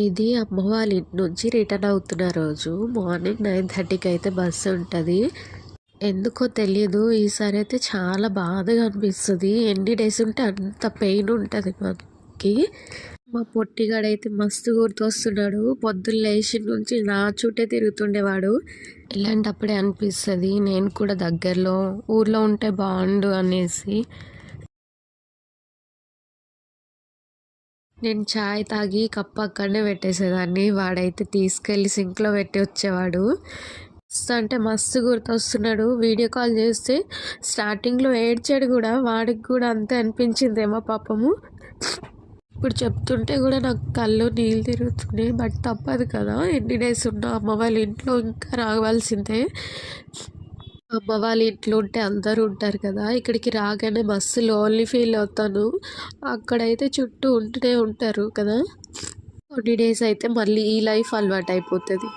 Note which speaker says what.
Speaker 1: ఇది అమ్మ వాళ్ళ ఇంటి నుంచి రిటర్న్ అవుతున్న రోజు. మార్నింగ్ నైన్ థర్టీకి అయితే బస్సు ఉంటుంది. ఎందుకో తెలియదు ఈసారి అయితే చాలా బాధగా అనిపిస్తుంది. ఎన్ని డేస్ ఉంటే అంత పెయిన్ ఉంటుంది మనకి మా పొట్టిగాడైతే మస్తు గుర్తొస్తున్నాడు. పొద్దున్న లేచి నుంచి నా చుట్టే తిరుగుతుండేవాడు. ఇలాంటప్పుడే అనిపిస్తుంది. నేను కూడా దగ్గరలో ఊర్లో ఉంటే బాగుండు అనేసి. నేను చాయ్ తాగి కప్పు అక్కడనే పెట్టేసేదాన్ని. వాడైతే తీసుకెళ్ళి సింక్లో పెట్టి వచ్చేవాడు. మస్తు అంటే మస్తు గుర్తొస్తున్నాడు. వీడియో కాల్ చేస్తే స్టార్టింగ్లో ఏడ్చాడు కూడా. వాడికి కూడా అంతే అనిపించిందేమో పాపము. ఇప్పుడు చెప్తుంటే కూడా నాకు కళ్ళు నీళ్ళు తిరుగుతున్నాయి. బట్ తప్పదు కదా. ఎన్ని డేస్ ఉన్నా అమ్మ వాళ్ళ ఇంట్లో ఇంకా రావాల్సిందే. అమ్మ వాళ్ళ ఇంట్లో ఉంటే అందరూ ఉంటారు కదా ఇక్కడికి రాగానే మస్తు లోన్లీ ఫీల్ అవుతాను. అక్కడైతే చుట్టూ ఉంటూనే ఉంటారు కదా. కొన్ని డేస్ అయితే మళ్ళీ ఈ లైఫ్ అలవాటు అయిపోతుంది